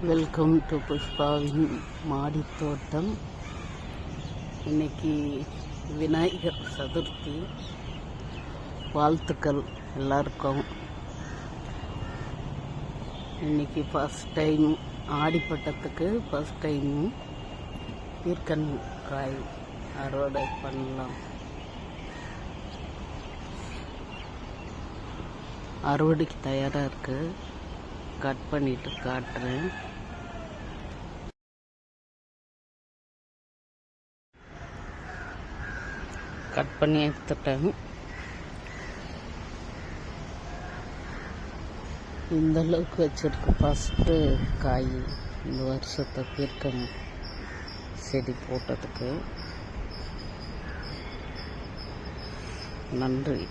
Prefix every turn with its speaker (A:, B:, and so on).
A: Welcome to புஷ்பாவின் மாடித் தோட்டம் இன்னைக்கு விநாயகர் சதுர்த்தி. வாழ்த்துக்கள் எல்லாருக்கும். இன்னைக்கு ஃபஸ்ட் டைம் ஆடிப்பட்டத்துக்கு ஃபஸ்ட் டைம் காய் அறுவடை பண்ணலாம். அறுவடைக்கு தயாராக இருக்குது கட் பண்ணிட்டு காட்டுறேன். கட் பண்ணி எடுத்துட்டேன். இந்த அளவுக்கு வச்சிருக்கு. ஃபஸ்ட்டு காய் இந்த வருஷத்தை பீர்க்கம் செடி போட்டதுக்கு. நன்றி.